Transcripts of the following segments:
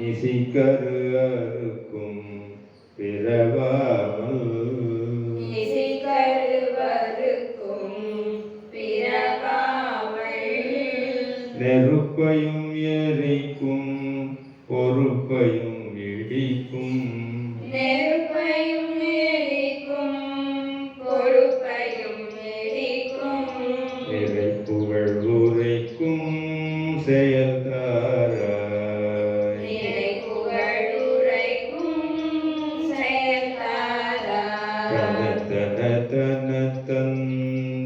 நிசிக்கரு அறுக்கும் பிறவாமல் நெருப்பையும் எரிக்கும் பொறுப்பையும் இடிக்கும். நெருப்பையும் எரிக்கும் பொறுப்பையும் நிறை புகழ் உரைக்கும் செயல்தாராய்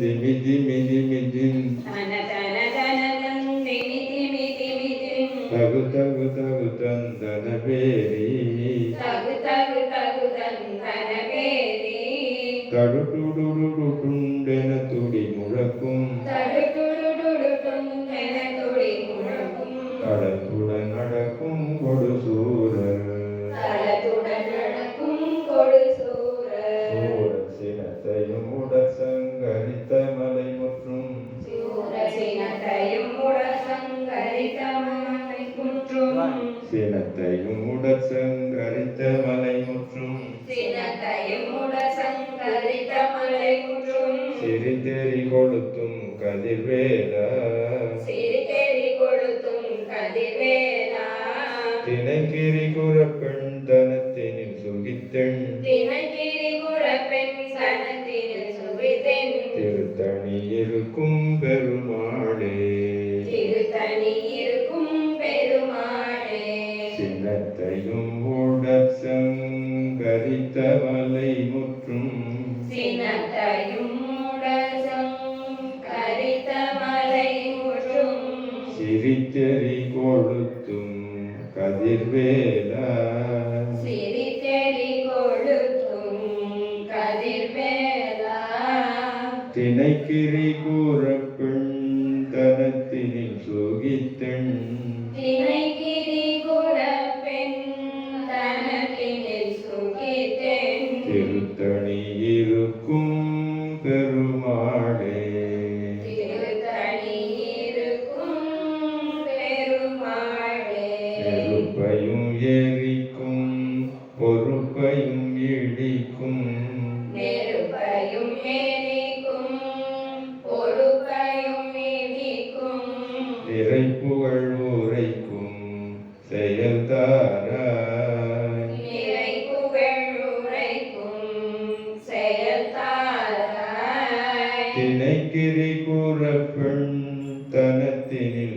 మిది మిది మిది తగు తగు తగు తందన పేరి తగు తగు తగు తందన పేరి తడుటుడుడుటుండెన తుడి ముడకుం சினத்தையும் உடற் சங்கரித்த மலை முற்றும். சிறிதெறி கொளுத்தும் கதிர்வேலா. தினைக்கிரி குறப்பெண் தனத்தினில் சுகித்தெண். திருத்தணி இருக்கும் சங்கரித்த மலை முற்றும் சினத்தையும் சிரித்தெறி கொளுத்தும் கதிர்வேலா. சிரித்தெறி கொழுத்தும் கதிர்வேலா. தினைக்கிரி கூறப்பெண் தனத்தினில் சுகித்தெண் பொறுப்பையும் இடிக்கும் நெருப்பையும் எரிக்கும் பொறுப்பையும் இடிக்கும் நிறை புகழ் உரைக்கும் செயல்தாராய் நிறை புகழ் உரைக்கும் செயல்தாராய் தனத்தினில்